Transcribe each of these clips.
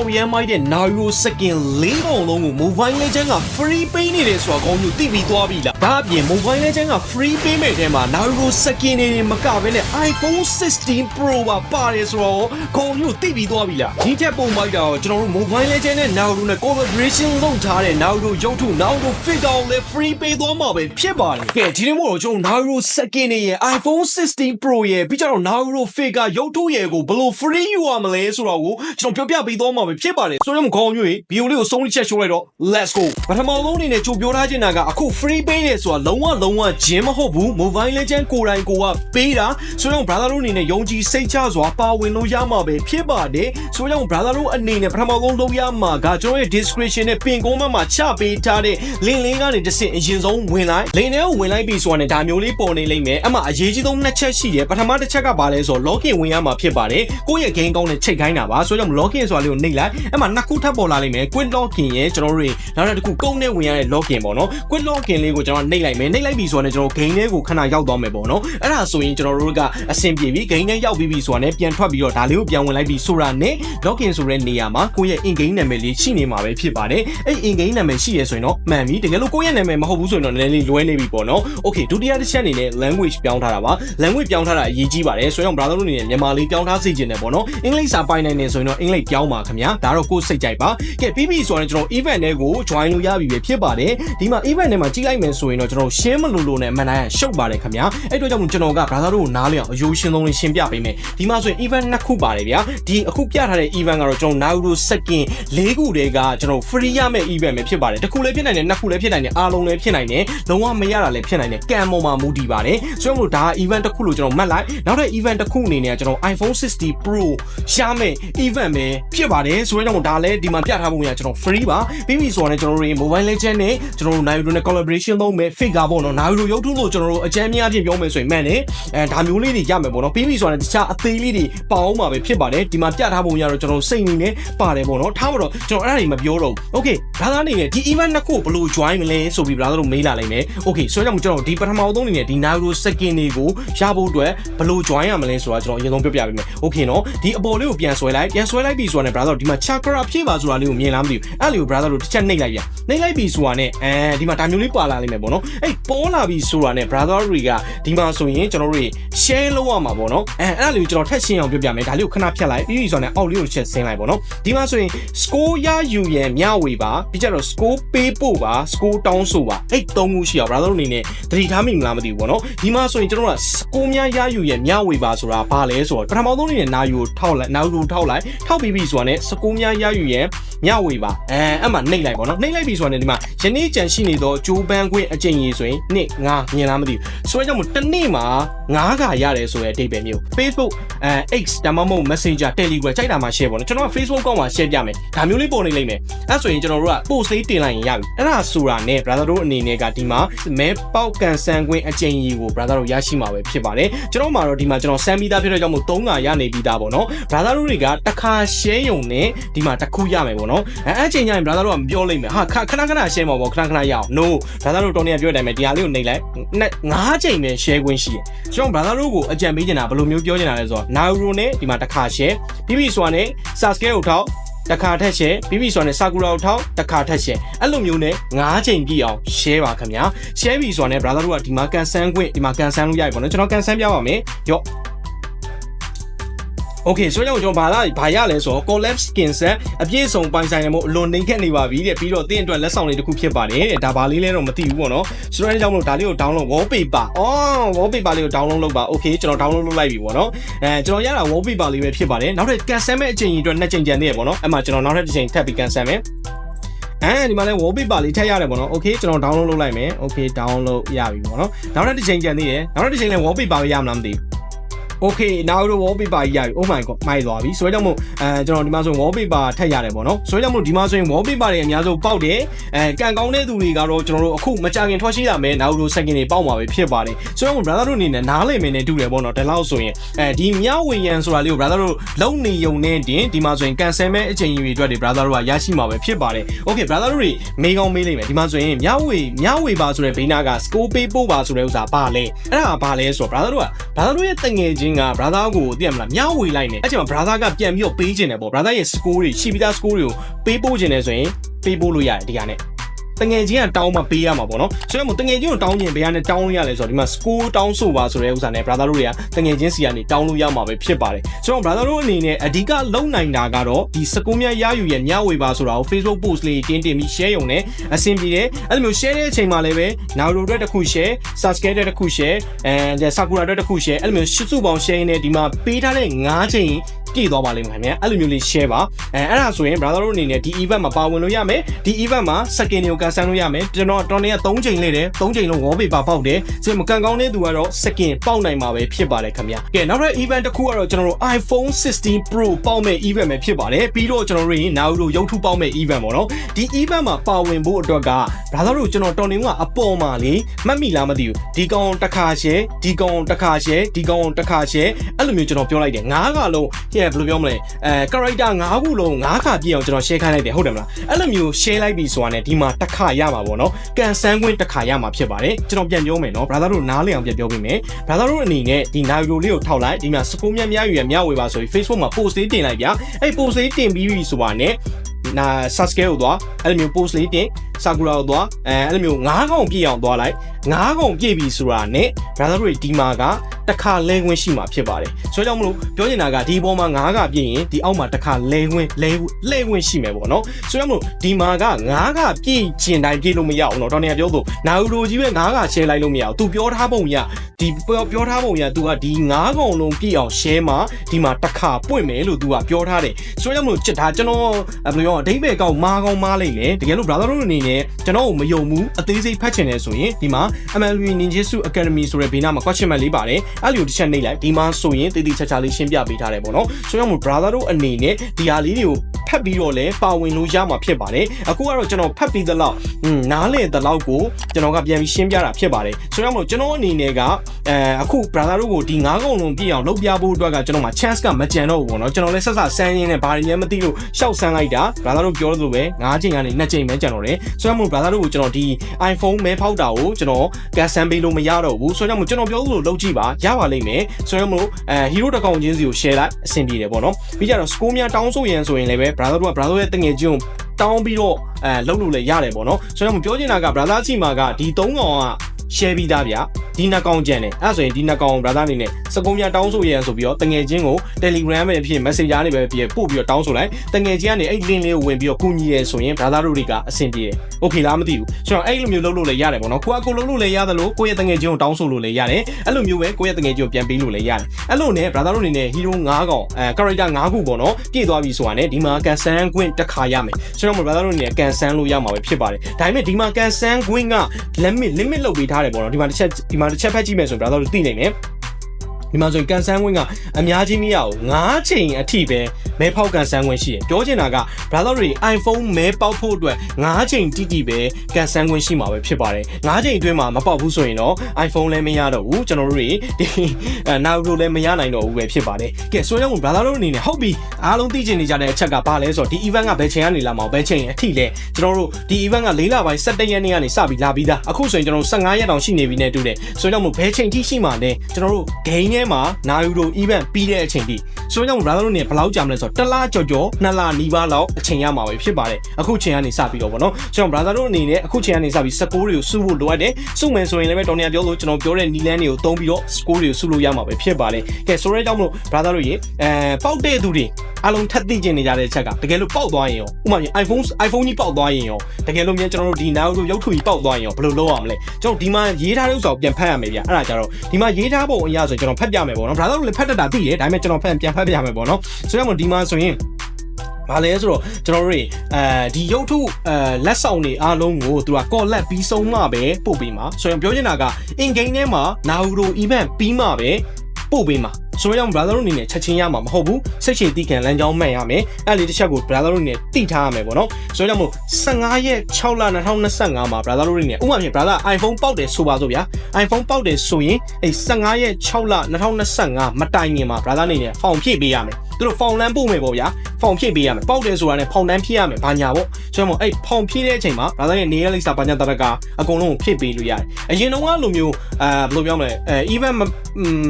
တော်ရမ်းမိုက်တဲ့ Naruto skin ၄ကောင်လုံးကို Mobile Legends က free ပေးနေတယ်ဆိုတာကောင်းမျိုးသိပြီးသွားပြီလားဒါအပြင် Mobile Legends က free ပေးမဲ့ထဲမှာ Naruto skin တွေမကဘဲနဲ့ iPhone 16 Pro ပါပါတယ်ဆိုတော့ကောင်းမျိုးသိပြီးသွားပြီလားဒီချက်ပုံမိုက်တာတော့ကျွန်တော်တို့ Mobile Legends နဲ့ Naruto နဲ့ collaboration လုပ်ထားတဲ့ Naruto ရုပ်ထု Naruto figure ကိုလည်း free ပေးသွားမှာပဲဖြစ်ပါတယ်ကဲဒီနေ့မို့တော့ကျွန်တော် Naruto skin တွေရဲ့ iPhone 16 Pro ရဲ့ပြီးကြတော့ Naruto figure ရုပ်ထုရဲ့ကိုဘယ်လို free ယူရမလဲဆိုတော့ကိုကျွန်တော်ပြောပြပေးသွားမှာပဲဖြစ်ပါတယ်ဆိုတော့ခေါင်းမျိုးဗီဒီယိုလေးကိုဆုံးဖြတ်ချက်ရှိုးလိုက်တော့ let's go ပထမဆုံးအနေနဲ့ကြိုပြောထားချင်တာကအခု free ပေးတယ်ဆိုတာလုံးဝလုံးဝဂျင်းမဟုတ်ဘူး mobile legend ကိုယ်တိုင်ကိုကပေးတာဆိုတော့ brother တို့အနေနဲ့ယုံကြည်စိတ်ချစွာပါဝင်လို့ရမှာပဲဖြစ်ပါတယ်ဆိုတော့ brother တို့အနေနဲ့ပထမဆုံးလုပ်ရမှာကကျွန်တော်ရဲ့ description နဲ့ပင်ကုန်းမှာချပေးထားတဲ့ link လေးကနေတစ်ဆင့်အရင်ဆုံးဝင်လိုက် link ထဲကိုဝင်လိုက်ပြီဆိုတာနဲ့ဒါမျိုးလေးပေါ်နေလိမ့်မယ်အမှအရေးကြီးဆုံးနှစ်ချက်ရှိတယ်ပထမတစ်ချက်ကဘာလဲဆိုတော့ login ဝင်ရမှာဖြစ်ပါတယ်ကိုယ့်ရဲ့ game ကောင်းနဲ့ချိန်ခိုင်းတာပါဆိုတော့ login ဆိုတာလေးကိုနှိပ်လိုက်အဲ့မှာနှစ်ခုထပ်ပေါ်လာလိမ့်မယ် quick login ရဲ့ကျွန်တော်တို့တွေနောက်တစ်ခုကုန်းနဲ့ဝင်ရတဲ့ login ပေါ့နော် quick login လေးကိုကျွန်တော်နှိပ်လိုက်မယ်နှိပ်လိုက်ပြီဆိုတော့ကျွန်တော် game ထဲကိုခဏရောက်သွားမယ်ပေါ့နော်အဲ့ဒါဆိုရင်ကျွန်တော်တို့ကအဆင်ပြေပြီ game ထဲရောက်ပြီးပြီဆိုတာနဲ့ပြန်ထွက်ပြီးတော့ဒါလေးကိုပြန်ဝင်လိုက်ပြီဆိုတာနဲ့ login ဆိုတဲ့နေရာမှာကိုယ့်ရဲ့ in game နာမည်လေးရှိနေမှာပဲဖြစ်ပါတယ်အဲ့ in game နာမည်ရှိရဆိုရင်တော့မှန်ပြီတကယ်လို့ကိုယ့်ရဲ့နာမည်မဟုတ်ဘူးဆိုရင်တော့နည်းနည်းလေးလွဲနေပြီပေါ့နော် okay ဒုတိယတစ်ချက်အနေနဲ့ language ပြောင်းထားတာပါ language ပြောင်းထားတာအရေးကြီးပါတယ်ဆိုတော့ brother တို့အနေနဲ့မြန်မာလေးပြောင်းထားစေချင်တယ်ပေါ့နော်အင်္ဂလိပ်စာပိုင်နိုင်နေဆိုရင်တော့အင်္ဂလိပ်ပြောင်းပါခင်ဗျာဒါတော့ကိုယ်စိတ်ကြိုက်ပါကဲပြီးပြီဆိုရင်ကျွန်တော် event တွေကို join လို့ရပြီပဲဖြစ်ပါတယ်ဒီမှာ event တွေမှာကြီးလိုက်မယ်ဆိုရင်တော့ကျွန်တော်ရှင်းမလို့လို့နဲ့မှန်တိုင်းရှုပ်ပါတယ်ခင်ဗျာအဲ့အတွက်ကြောင့်ကျွန်တော်က brother တို့ကိုနားလည်အောင်အယိုးရှင်းဆုံးလေးရှင်းပြပေးမယ်ဒီမှာဆိုရင် event နှစ်ခုပါတယ်ဗျာဒီအခုပြထားတဲ့ event ကတော့ကျွန်တော် Naruto Skin ၄ခုတည်းကကျွန်တော် free ရမယ့် event ပဲဖြစ်ပါတယ်တစ်ခုလည်းဖြစ်နိုင်တယ်နှစ်ခုလည်းဖြစ်နိုင်တယ်အားလုံးလည်းဖြစ်နိုင်တယ်လုံးဝမရတာလည်းဖြစ်နိုင်တယ်ကံပေါ်မှာမူတည်ပါတယ်ဆိုတော့ဒါ event တစ်ခုလို့ကျွန်တော်မှတ်လိုက်နောက်တဲ့ event တစ်ခုအနေနဲ့ကျွန်တော် iPhone 60 Pro ရှာမယ့် event ပဲဖြစ်ပါတယ်ဆိုတော့ဒါလည်းဒီမှာပြထားပုံရကျွန်တော် free ပါပြီးပြီဆိုတော့ကျွန်တော်တို့ Mobile Legend နဲ့ကျွန်တော်တို့ Naruto နဲ့ collaboration လုပ်မယ် figure ပေါ့နော် Naruto ရုပ်ထုလို့ကျွန်တော်တို့အကြမ်းများအဖြစ်ပြောမယ်ဆိုရင်မှန်တယ်အဲဒါမျိုးလေးတွေရမယ်ပေါ့နော်ပြီးပြီဆိုတော့တခြားအသေးလေးတွေပါအောင်မှာပဲဖြစ်ပါတယ်ဒီမှာပြထားပုံရတော့ကျွန်တော်စိတ်နေနဲ့ပါတယ်ပေါ့နော်ထားမတော့ကျွန်တော်အဲ့ဒါတွေမပြောတော့ဘူး okay ဒါသားအနေနဲ့ဒီ event နှစ်ခုဘယ်လို join မလဲဆိုပြီး brother တို့မေးလာလိုက်မယ် okay ဆိုတော့ကျွန်တော်ဒီပထမဆုံးအနေနဲ့ဒီ Naruto skin တွေကိုရဖို့အတွက်ဘယ်လို join ရမလဲဆိုတာကျွန်တော်အရင်ဆုံးပြောပြပေးမယ် okay နော်ဒီအပေါ်လေးကိုပြန်ဆွဲလိုက်ပြန်ဆွဲလိုက်ပြီဆိုတာနဲ့ brother ဒီမှာ chakra ဖြည့်ပါဆိုတာလေးကိုမြင်လားမသိဘူးအဲ့လေးကို brother တို့တစ်ချက်နှိပ်လိုက်ပြန်နှိပ်လိုက်ပြီဆိုတာနဲ့အဲဒီမှာဒါမျိုးလေးပါလာလိမ့်မယ်ပေါ့နော်အဲ့ပေါ်လာပြီဆိုတာနဲ့ brother တွေကဒီမှာဆိုရင်ကျွန်တော်တို့ share လုပ်ရမှာပေါ့နော်အဲအဲ့လေးကိုကျွန်တော်ထက်ရှင်းအောင်ပြောပြမယ်ဒါလေးကိုခဏဖြတ်လိုက်ပြီးပြီဆိုတာနဲ့အောက်လေးကိုချက်ဆင်းလိုက်ပေါ့နော်ဒီမှာဆိုရင် score ရယူရန်မျှဝေပါပြီးကြတော့ score ပေးဖို့ပါ score တောင်းဆိုပါအဲ့သုံးခုရှိအောင် brother တို့အနေနဲ့သတိထားမိမလားမသိဘူးပေါ့နော်ဒီမှာဆိုရင်ကျွန်တော်တို့က score များရယူရန်မျှဝေပါဆိုတာဘာလဲဆိုတော့ပထမဆုံးအနေနဲ့နာယူကိုထောက်လိုက်နာယူကိုထောက်လိုက်ထောက်ပြီးပြီဆိုတာနဲ့ score များရယူရန် မျှဝေပါအဲအဲ့မှာနှိပ်လိုက်ပေါ့နော်နှိပ်လိုက်ပြီဆိုတာနဲ့ဒီမှာယနေ့ကြံရှိနေသောဂျိုးပန်းခွင့်အကျင့်ကြီးဆိုရင်နှစ်ငါမြင်လားမသိဘူးဆိုတော့ကြောင့်မို့တစ်နေ့မှာ9ခါရတယ်ဆိုတဲ့အဓိပ္ပာယ်မျိုး Facebook အဲ X ဒါမှမဟုတ် Messenger Telegram ကြိုက်တာမှာ share ပေါ့နော်ကျွန်တော်က Facebook ကောင်းမှာ share ပြမယ်ဒါမျိုးလေးပေါ်နေလိမ့်မယ်အဲဆိုရင်ကျွန်တော်တို့က post လေးတင်လိုက်ရင်ရပြီအဲ့ဒါဆိုတာနဲ့ brother တို့အနေနဲ့ကဒီမှာမဲပေါက်ကန်ဆန်ခွင့်အကျင့်ကြီးကို brother တို့ရရှိမှာပဲဖြစ်ပါတယ်ကျွန်တော်မှာတော့ဒီမှာကျွန်တော်စမ်းပြီးသားဖြစ်တဲ့ကြောင့်မို့3ခါရနေပြီးသားပေါ့နော် brother တို့တွေကတစ်ခါ share ယုံနဲ့ဒီမှာတစ်ခုရမယ်ပေါ့နော်အဲအဲ့ချိန်ကျရင် brother တို့ကမပြောလိမ့်မယ်ဟာခဏခဏ share မှာပေါ့ခဏခဏရအောင် no brother တို့တော်နေပြောတဲ့အတိုင်းပဲဒီဟာလေးကိုနှိပ်လိုက်ငါးချိန်ပဲ share ခွင့်ရှိတယ်ကျွန်တော် brother တို့ကိုအကြံပေးချင်တာဘယ်လိုမျိုးပြောချင်တာလဲဆိုတော့ Naruto နဲ့ဒီမှာတစ်ခါ share ပြီးပြီဆိုတာနဲ့ Sasuke ကိုထောက်တစ်ခါထက် share ပြီးပြီဆိုတာနဲ့ Sakura ကိုထောက်တစ်ခါထက် share အဲ့လိုမျိုးနဲ့9ချိန်ပြည့်အောင် share ပါခင်ဗျာ share ပြီဆိုတာနဲ့ brother တို့ကဒီမှာကန်ဆန်းခွင့်ဒီမှာကန်ဆန်းလို့ရပြီပေါ့နော်ကျွန်တော်ကန်ဆန်းပြပါမယ်ရော့ Okay ဆိုတော့ကျွန်တော်ဘာလာဘာရလဲဆိုတော့ collapse skin set အပြည့်စုံပိုင်ဆိုင်တယ်မို့အလွန်နှိမ့်ခက်နေပါပြီတဲ့ပြီးတော့တင်းအတွက်လက်ဆောင်လေးတစ်ခုဖြစ်ပါတယ်တဲ့ဒါဘာလေးလဲတော့မသိဘူးပေါ့နော်ဆိုတော့အဲကြောင့်မလို့ဒါလေးကို download wallpaper အော် wallpaper လေးကို download လုပ်ပါ Okay ကျွန်တော် download လုပ်လိုက်ပြီပေါ့နော်အဲကျွန်တော်ရတာ wallpaper လေးပဲဖြစ်ပါတယ်နောက်ထပ် cancel မဲ့အချိန်ကြီးအတွက်နှစ်ချိန်ကြံသေးရပေါ့နော်အဲ့မှာကျွန်တော်နောက်ထပ်တစ်ချိန်ထပ်ပြီး cancel မယ်အဲဒီမှာလဲ wallpaper လေးထည့်ရတယ်ပေါ့နော်။ Okay ကျွန်တော် download လုပ်လိုက်မယ်။ Okay download ရပြီပေါ့နော်။နောက်ထပ်တစ်ချိန်ကြံသေးတယ်။နောက်ထပ်တစ်ချိန်လဲ wallpaper ရမလားမသိဘူး။ Okay နောက်တော့ wallpaper ကြီးရပြီ Oh my god မိုက်သွားပြီဆိုတော့ကြောင့်မို့အဲကျွန်တော်ဒီမှာဆိုရင် wallpaper ထည့်ရတယ်ပေါ့နော်ဆိုတော့ကြောင့်မို့ဒီမှာဆိုရင် wallpaper တွေအများဆုံးပေါက်တယ်အဲကန်ကောင်းတဲ့သူတွေကတော့ကျွန်တော်တို့အခုမကြခင်ထွက်ရှိလာမယ်နောက်တို့စက္ကန့်တွေပေါက်မှာပဲဖြစ်ပါတယ်ဆိုတော့ brother တို့အနေနဲ့နားလည်မင်းနဲ့တူတယ်ပေါ့နော်ဒီလောက်ဆိုရင်အဲဒီမြောက်ဝေရန်ဆိုတာလေးကို brother တို့လုံနေုံနဲ့တင်ဒီမှာဆိုရင်ကန်ဆယ်မဲ့အချိန်ကြီးတွေအတွက်တွေ brother တို့ကရရှိမှာပဲဖြစ်ပါတယ် Okay brother တို့တွေမေးကောင်းမေးလိမ့်မယ်ဒီမှာဆိုရင်မြောက်ဝေမြောက်ဝေပါဆိုတဲ့ဘေးနာက score pay ပို့ပါဆိုတဲ့ဥစ္စာပါလဲအဲ့ဒါဘာလဲဆိုတော့ brother တို့က brother တို့ရဲ့တငယ်ချင်းချင်းက brother ကိုသိရမလားမျှဝေလိုက်နေအဲ့ချိန်မှာ brother ကပြန်ပြီးတော့ပေးခြင်းတယ်ပေါ့ brother ရဲ့ score တွေရှိပြီးသား score တွေကိုပေးပို့ခြင်းတယ်ဆိုရင်ပေးပို့လို့ရတယ်ဒီကနေ့ တငယ်ချင်းကတောင်းမှပေးရမှာပေါ့နော်ဆိုတော့မို့တငယ်ချင်းကိုတောင်းရင်ဘယ်ကနေတောင်းလို့ရလဲဆိုတော့ဒီမှာ score တောင်းဆိုပါဆိုတဲ့ဥစ္စာနဲ့ brother တို့တွေကတငယ်ချင်းစီကနေတောင်းလို့ရမှာပဲဖြစ်ပါတယ်ဆိုတော့ brother တို့အနေနဲ့အဓိကလုံနိုင်တာကတော့ဒီ score များရယူရဲ့မျှဝေပါဆိုတာကို Facebook post လေးတင်းတင်ပြီး share ရုံနဲ့အဆင်ပြေတယ်အဲ့လိုမျိုး share တဲ့အချိန်မှာလည်းပဲ Naruto အတွက်တစ်ခု share Sasuke အတွက်တစ်ခု share အဲ Sakura အတွက်တစ်ခု share အဲ့လိုမျိုးရှစ်စုပေါင်း share နေဒီမှာပေးထားတဲ့9ချိန် ပြည့်သွားပါလိမ့်မယ်ခင်ဗျာအဲ့လိုမျိုးလေး share ပါအဲအဲ့ဒါဆိုရင် brother တို့အနေနဲ့ဒီ event မှာပါဝင်လို့ရမယ်ဒီ event မှာ second ကိုကန်ဆယ်လို့ရမယ်ကျွန်တော်တော်နေက3ချိန်လေးတယ်3ချိန်လုံး wallpaper ပေါက်တယ်ဆိုမကန်ကောင်းတဲ့သူကတော့ second ပေါက်နိုင်မှာပဲဖြစ်ပါတယ်ခင်ဗျာကဲနောက်ထပ် event တစ်ခုကတော့ကျွန်တော်တို့ iPhone 16 Pro ပေါက်မဲ့ event ပဲဖြစ်ပါတယ်ပြီးတော့ကျွန်တော်တို့ရင် Naruto ရုပ်ထုပေါက်မဲ့ event ပေါ့နော်ဒီ event မှာပါဝင်ဖို့အတွက်က brother တို့ကျွန်တော်တော်နေကအပေါ်မှာလေမှတ်မိလားမသိဘူးဒီကောင်တစ်ခါ share ဒီကောင်တစ်ခါ share ဒီကောင်တစ်ခါ share အဲ့လိုမျိုးကျွန်တော်ပြောလိုက်တယ်ငါးကလုံးဟဲ့ဘယ်လိုပြောမလဲအဲ character ၅ခုလုံး၅ခါပြည့်အောင်ကျွန်တော် share ခိုင်းလိုက်တယ်ဟုတ်တယ်မလားအဲ့လိုမျိုး share လိုက်ပြီဆိုတာနဲ့ဒီမှာတစ်ခါရမှာပေါ့နော်ကန်ဆန်းခွင့်တစ်ခါရမှာဖြစ်ပါတယ်ကျွန်တော်ပြန်ပြောမယ်နော် brother တို့နားလည်အောင်ပြန်ပြောပေးမယ် brother တို့အနေနဲ့ဒီ Naruto လေးကိုထောက်လိုက်ဒီမှာစကူးများများယူရမြဝေပါဆိုပြီး Facebook မှာ post လေးတင်လိုက်ဗျာအဲ့ post လေးတင်ပြီးပြီဆိုတာနဲ့နာ Sasuke ကိုသွားအဲ့လိုမျိုး post လေးတင် Sakura ကိုသွားအဲအဲ့လိုမျိုး၅កောင်ပြည့်အောင်သွားလိုက်၅កောင်ပြည့်ပြီဆိုတာနဲ့ brother တို့ဒီမှာက တစ်ခါလဲခွင့်ရှိမှာဖြစ်ပါတယ်ဆိုတော့ကြောင့်မလို့ပြောချင်တာကဒီဘောမှာ၅ကပြည့်ရင်ဒီအောက်မှာတစ်ခါလဲခွင့်လဲလဲခွင့်ရှိမယ်ပေါ့နော်ဆိုတော့မလို့ဒီမှာက၅ကပြည့်ကျင်တိုင်းပြည့်လို့မရအောင်တော့တော်နေပြောသူနာယူရိုကြီးပဲ၅က share လိုက်လို့မရအောင်သူပြောထားပုံရဒီပြောပြောထားပုံရသူကဒီ၅កောင်လုံးပြည့်အောင် share မှာဒီမှာတစ်ခါပွင့်မယ်လို့သူကပြောထားတယ်ဆိုတော့ကြောင့်မလို့ဒါကျွန်တော်ဘယ်လိုရောအဓိပ္ပာယ်ကောက်မားကောင်းမားလိုက်လေတကယ်လို့ brother တို့အနေနဲ့ကျွန်တော်ကိုမယုံဘူးအသေးစိတ်ဖတ်ချင်တယ်ဆိုရင်ဒီမှာ MLB Ninjutsu Academy ဆိုတဲ့ဘေးနားမှာ question mark လေးပါတယ်အဲ့လိုတစ်ချက်နှိပ်လိုက်ဒီမှာဆိုရင်တည်တည်ချာချာလေးရှင်းပြပေးထားတယ်ပေါ့နော်ဆိုတော့မို့ brother တို့အနေနဲ့ဒီဟာလေးတွေကို ဖတ်ပြီးတော့လဲပါဝင်လို့ရမှာဖြစ်ပါတယ်အခုကတော့ကျွန်တော်ဖတ်ပြီးသလောက်ဟွန်းနားလေသလောက်ကိုကျွန်တော်ကပြန်ပြီးရှင်းပြတာဖြစ်ပါတယ်ဆိုတော့မို့ကျွန်တော်အနေနဲ့ကအဲအခု brother တို့ကိုဒီ9កုံလုံးပြည့်အောင်လုပ်ပြဖို့အတွက်ကကျွန်တော်မှာ chance ကမကြံတော့ဘူးပေါ့နော်ကျွန်တော်လည်းဆက်ဆက်ဆန်းရင်းနဲ့ဘာတွေမှမသိလို့ရှောက်ဆန်းလိုက်တာ brother တို့ပြောလို့ပဲ9ချိန်ကနေ2ချိန်ပဲကြံတော့တယ်ဆိုတော့မို့ brother တို့ကိုကျွန်တော်ဒီ iPhone မဲဖောက်တာကိုကျွန်တော်ကန်ဆန်းပေးလို့မရတော့ဘူးဆိုတော့မို့ကျွန်တော်ပြောလို့လုပ်ကြည့်ပါရပါလိမ့်မယ်ဆိုတော့မို့အဲ hero တစ်ကောင်ချင်းစီကို share လိုက်အဆင်ပြေတယ်ပေါ့နော်ပြီးကြတော့ score များတောင်းဆိုရင်ဆိုရင်လည်းပဲ brother တို့က brother ရဲ့တငယ်ချင်းကိုတောင်းပြီးတော့အဲလုပ်လို့လည်းရတယ်ပေါ့နော်ဆိုတော့ပြောချင်တာက brother စီမှာကဒီ၃កောင်က share ပြီးသားဗျဒီနှစ်ကောင်ကြံတယ်အဲ့ဆိုရင်ဒီနှစ်ကောင် brother အနေနဲ့စကုံးများတောင်းဆိုရန်ဆိုပြီးတော့တငယ်ချင်းကို Telegram ပဲဖြစ် Messenger တွေပဲဖြစ်ပို့ပြီးတော့တောင်းဆိုလိုက်တငယ်ချင်းကနေအဲ့ link လေးကိုဝင်ပြီးတော့ကူညီရဲဆိုရင် brother တို့တွေကအဆင်ပြေတယ်။ Okay လားမသိဘူး။ဆိုတော့အဲ့လိုမျိုးလုပ်လို့လည်းရတယ်ပေါ့နော်။ကိုကကိုလုပ်လို့လည်းရတယ်လို့ကိုယ့်ရဲ့တငယ်ချင်းကိုတောင်းဆိုလို့လည်းရတယ်။အဲ့လိုမျိုးပဲကိုယ့်ရဲ့တငယ်ချင်းကိုပြန်ပေးလို့လည်းရတယ်။အဲ့လိုနဲ့ brother တို့အနေနဲ့ hero 9កောင်အဲ character 9ခုပေါ့နော်။ပြည့်သွားပြီဆိုတာနဲ့ဒီမှာကန်ဆန်းခွင့်တစ်ခါရမယ်။ဆိုတော့ brother တို့အနေနဲ့ကန်ဆန်းလို့ရမှာပဲဖြစ်ပါတယ်။ဒါပေမဲ့ဒီမှာကန်ဆန်းခွင့်က limit limit လုပ်ပေးထားတယ်ပေါ့နော်။ဒီမှာတစ်ချက်ဒီမှာတစ်ချက်ဖက်ကြည့်မယ်ဆိုရင် brother တို့သိနိုင်တယ် ဒီမှာဆိုရင်ကန်ဆန်းခွင့်ကအများကြီးမရဘူး9ချိန်အထိပဲမဲဖောက်ကန်ဆန်းခွင့်ရှိတယ်ပြောချင်တာက brother တွေ iPhone မဲပေါက်ဖို့အတွက်9ချိန်တိတိပဲကန်ဆန်းခွင့်ရှိမှာပဲဖြစ်ပါတယ်9ချိန်အတွင်းမှာမပေါက်ဘူးဆိုရင်တော့ iPhone လည်းမရတော့ဘူးကျွန်တော်တို့တွေဒီအဲ Naruto လည်းမရနိုင်တော့ဘူးပဲဖြစ်ပါတယ်ကဲဆိုတော့ brother တို့အနေနဲ့ဟုတ်ပြီအားလုံးသိချင်နေကြတဲ့အချက်ကဘာလဲဆိုတော့ဒီ event ကဘယ်ချိန်ကနေလာမှာဘယ်ချိန်အထိလဲကျွန်တော်တို့ဒီ event က၄လပိုင်း17ရက်နေ့ကနေစပြီးလာပြီးသားအခုဆိုရင်ကျွန်တော်တို့15ရက်တောင်ရှိနေပြီနဲ့တူတယ်ဆိုတော့ဘယ်ချိန်ထိရှိမှာလဲကျွန်တော်တို့ game ထဲမှာ Naruto event ပြီးတဲ့အချိန်ထိဆိုတော့ brother တို့နေဘယ်လောက်ကြာမလဲဆိုတော့တစ်လကြော်ကြော်နှစ်လနီးပါးလောက်အချိန်ရမှာပဲဖြစ်ပါတယ်အခုချိန်ကနေစပြီးတော့ဗောနော်ဆိုတော့ brother တို့အနေနဲ့အခုချိန်ကနေစပြီး score တွေကိုစုဖို့လိုအပ်တယ်စုမယ်ဆိုရင်လည်းပဲတော်နေပြောလို့ကျွန်တော်ပြောတဲ့နီလန်းတွေကိုသုံးပြီးတော့ score တွေကိုစုလို့ရမှာပဲဖြစ်ပါတယ်ကဲဆိုတော့ကြောင့်မလို့ brother တို့ရေအဲပေါက်တဲ့သူတွေအလုံးထပ်သိကျင်နေကြတဲ့ချက်ကတကယ်လို့ပေါက်သွားရင်ရောဥပမာ iPhone iPhone ကြီးပေါက်သွားရင်ရောတကယ်လို့မြန်ကျွန်တော်တို့ဒီ Naruto ရုပ်ထုကြီးပေါက်သွားရင်ရောဘယ်လိုလုပ်ရမလဲကျွန်တော်ဒီမှာရေးထားတဲ့ဥစ္စာကိုပြန်ဖတ်ရမယ်ဗျအဲ့ဒါကြတော့ဒီမှာရေးထားပုံအရာဆိုကျွန်တော်ဖတ်ပြမယ်ပေါ့နော် brother တို့လည်းဖတ်တတ်တာသိတယ်ဒါပေမဲ့ကျွန်တော်ဖတ်ပြန်ဖတ်ပြမယ်ပေါ့နော်ဆိုတော့ဒီမှာဆိုရင်ဘာလဲဆိုတော့ကျွန်တော်တို့တွေအဲဒီရုပ်ထုအဲလက်ဆောင်တွေအားလုံးကိုသူက collect ပြီးဆုံးမှပဲပို့ပေးမှာဆိုရင်ပြောချင်တာက in game ထဲမှာ Naruto event ပြီးမှပဲပို့ပေးမှာ ဆိုတော့ brother တို့အနေနဲ့ချက်ချင်းရမှာမဟုတ်ဘူးစိတ်ချတိခံလမ်းကြောင်းမှန်ရမယ်အဲ့လေးတစ်ချက်ကို brother တို့အနေနဲ့တိထားရမယ်ပေါ့နော်ဆိုတော့မို့15ရက်6လ2025မှာ brother တို့အနေနဲ့ဥပမာဖြင့် brother iPhone ပေါက်တယ်ဆိုပါစို့ဗျာ iPhone ပေါက်တယ်ဆိုရင်အဲ့15ရက်6လ2025မတိုင်ခင်မှာ brother အနေနဲ့ဖောင်ဖြည့်ပေးရမယ် သူတို့ဖောင်လန်းပို့မယ်ပေါ့ဗျာဖောင်ဖြည့်ပေးရမယ်ပေါက်တယ်ဆိုတာနဲ့ဖောင်တန်းဖြည့်ရမယ်ဘာညာပေါ့ဆိုတော့အဲ့ဖောင်ဖြည့်တဲ့အချိန်မှာဒါဆိုရင်နေရလိမ့်စာဘာညာတရကအကုန်လုံးကိုဖြည့်ပေးလို့ရတယ်အရင်တော့ကလိုမျိုးအာဘယ်လိုပြောမလဲအဲ event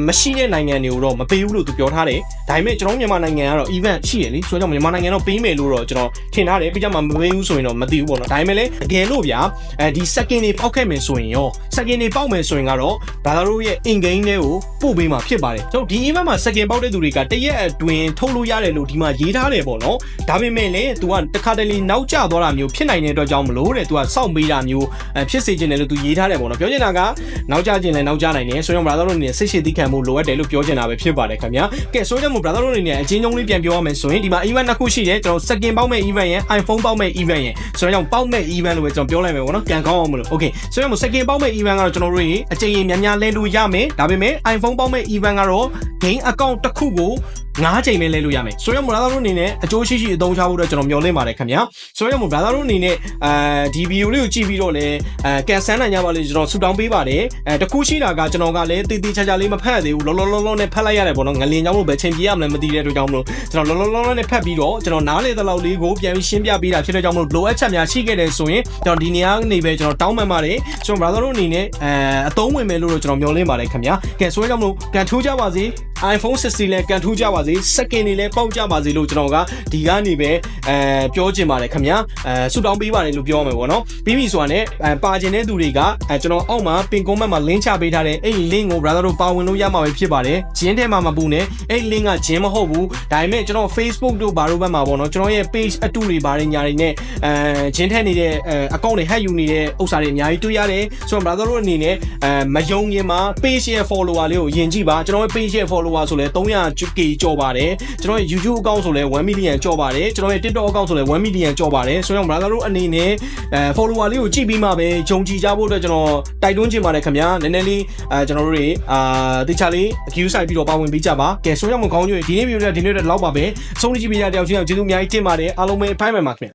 မရှိတဲ့နိုင်ငံတွေကိုတော့မပေးဘူးလို့သူပြောထားတယ်ဒါပေမဲ့ကျွန်တော်မြန်မာနိုင်ငံကတော့ event ရှိရလေဆိုတော့မြန်မာနိုင်ငံတော့ပေးမယ်လို့တော့ကျွန်တော်ထင်ထားတယ်ပြီးကြမှာမပေးဘူးဆိုရင်တော့မသိဘူးပေါ့နော်ဒါပေမဲ့လည်းတကယ်လို့ဗျာအဲဒီ second တွေပောက်ခဲ့မယ်ဆိုရင်ရော second တွေပောက်မယ်ဆိုရင်ကတော့ဘာသာတို့ရဲ့ in game တွေကိုပို့ပေးမှာဖြစ်ပါတယ်ကျွန်တော်ဒီ event မှာ second ပောက်တဲ့သူတွေကတရက်အတွင်းထုတ်လို့ရတယ်လို့ဒီမှာရေးထားတယ်ပေါ့နော်ဒါပေမဲ့လည်း तू ကတခါတလေနောက်ကျသွားတာမျိုးဖြစ်နိုင်တဲ့အတွက်ကြောင့်မလို့တဲ့ तू ကစောင့်ပေးတာမျိုးအဲဖြစ်စေချင်တယ်လို့ तू ရေးထားတယ်ပေါ့နော်ပြောချင်တာကနောက်ကျခြင်းလည်းနောက်ကျနိုင်တယ်ဆိုရင် brother တို့အနေနဲ့စိတ်ရှိသီးခံမှုလိုအပ်တယ်လို့ပြောချင်တာပဲဖြစ်ပါတယ်ခင်ဗျာကဲဆိုကြမို့ brother တို့အနေနဲ့အချင်းချင်းလေးပြန်ပြောရမယ်ဆိုရင်ဒီမှာ event နှစ်ခုရှိတယ်ကျွန်တော် second ပေါက်မဲ့ event ရယ် iPhone ပေါက်မဲ့ event ရယ်ဆိုတော့ကြောင့်ပေါက်မဲ့ event လို့ပဲကျွန်တော်ပြောလိုက်မယ်ပေါ့နော်ကန်ကောင်းအောင်မလို့ okay ဆိုတော့ second ပေါက်မဲ့ event ကတော့ကျွန်တော်တို့ရေအချိန်ရင်များများလဲလို့ရမယ်ဒါပေမဲ့ iPhone ပေါက်မဲ့ event ကတော့ game account တစ်ခုကို ၅ချိန်ပဲလဲလို့ရမယ်ဆိုတော့ brother တို့အနေနဲ့အကျိုးရှိရှိအသုံးချဖို့တော့ကျွန်တော်မျှော်လင့်ပါတယ်ခင်ဗျာဆိုတော့ brother တို့အနေနဲ့အဲဒီ video လေးကိုကြည့်ပြီးတော့လဲအဲကန်ဆန်းနိုင်ကြပါလေကျွန်တော်ဆူတောင်းပေးပါတယ်အဲတခုရှိတာကကျွန်တော်ကလည်းတည်တည်ချာချာလေးမဖတ်ရသေးဘူးလောလောလောလောနဲ့ဖတ်လိုက်ရတယ်ပေါ့နော်ငလင်ကြောင့်လို့ပဲချိန်ပြေးရမလဲမသိတဲ့အတွက်ကြောင့်မလို့ကျွန်တော်လောလောလောလောနဲ့ဖတ်ပြီးတော့ကျွန်တော်နားလေတဲ့လောက်လေးကိုပြန်ပြီးရှင်းပြပေးတာဖြစ်တဲ့ကြောင့်မလို့လိုအပ်ချက်များရှိခဲ့တယ်ဆိုရင်ကျွန်တော်ဒီနေရာနေပဲကျွန်တော်တောင်းပန်ပါတယ်ကျွန်တော် brother တို့အနေနဲ့အဲအသုံးဝင်မယ်လို့တော့ကျွန်တော်မျှော်လင့်ပါတယ်ခင်ဗျာကဲဆိုတော့ကြောင့်မလို့ကန်ထိုးကြပါစေ iPhone 16လည်းကန်ထူးကြပါစေစက္ကင်တွေလည်းပေါက်ကြပါစေလို့ကျွန်တော်ကဒီကနေပဲအဲပြောချင်ပါတယ်ခင်ဗျာအဲဆူတောင်းပေးပါတယ်လို့ပြောရမယ်ပေါ့နော်ပြီးပြီဆိုတာနဲ့အဲပါကျင်တဲ့သူတွေကအဲကျွန်တော်အောက်မှာပင်ကွန်မန့်မှာ link ချပေးထားတဲ့အဲ့ဒီ link ကို brother တို့ပါဝင်လို့ရမှာပဲဖြစ်ပါတယ်ဂျင်းထဲမှာမပူနဲ့အဲ့ဒီ link ကဂျင်းမဟုတ်ဘူးဒါပေမဲ့ကျွန်တော် Facebook တို့ဘာတို့ဘက်မှာပေါ့နော်ကျွန်တော်ရဲ့ page အတူတွေဘာတွေညာတွေနဲ့အဲဂျင်းထဲနေတဲ့အဲ account တွေ hack ယူနေတဲ့ဥစ္စာတွေအများကြီးတွေ့ရတယ်ဆိုတော့ brother တို့အနေနဲ့အဲမယုံရင်မှာ page ရဲ့ follower လေးကိုယင် jig ပါကျွန်တော်ရဲ့ page ရဲ့ follower ဆိုလဲ 300k ကျော်ပါတယ်ကျွန်တော်ရဲ့ YouTube account ဆိုလဲ1 million ကျော်ပါတယ်ကျွန်တော်ရဲ့ TikTok account ဆိုလဲ1 million ကျော်ပါတယ်ဆိုတော့ brother တို့အနေနဲ့အဲ follower လေးကိုကြည့်ပြီးမှပဲယုံကြည်ကြဖို့အတွက်ကျွန်တော်တိုက်တွန်းချင်ပါတယ်ခင်ဗျာနည်းနည်းလေးအဲကျွန်တော်တို့တွေအာတခြားလေး accuse ဆိုင်ပြီးတော့ပါဝင်ပေးကြပါကဲဆိုရမကောင်းကြီးဒီနေ့ဗီဒီယိုလေးဒီနေ့တော့လောက်ပါပဲဆုံးဖြတ်ကြည့်ပေးကြတဲ့တယောက်ချင်းအောင်ကျေးဇူးအများကြီးတင်ပါတယ်အားလုံးပဲဖိုင်မယ်ပါခင်ဗျ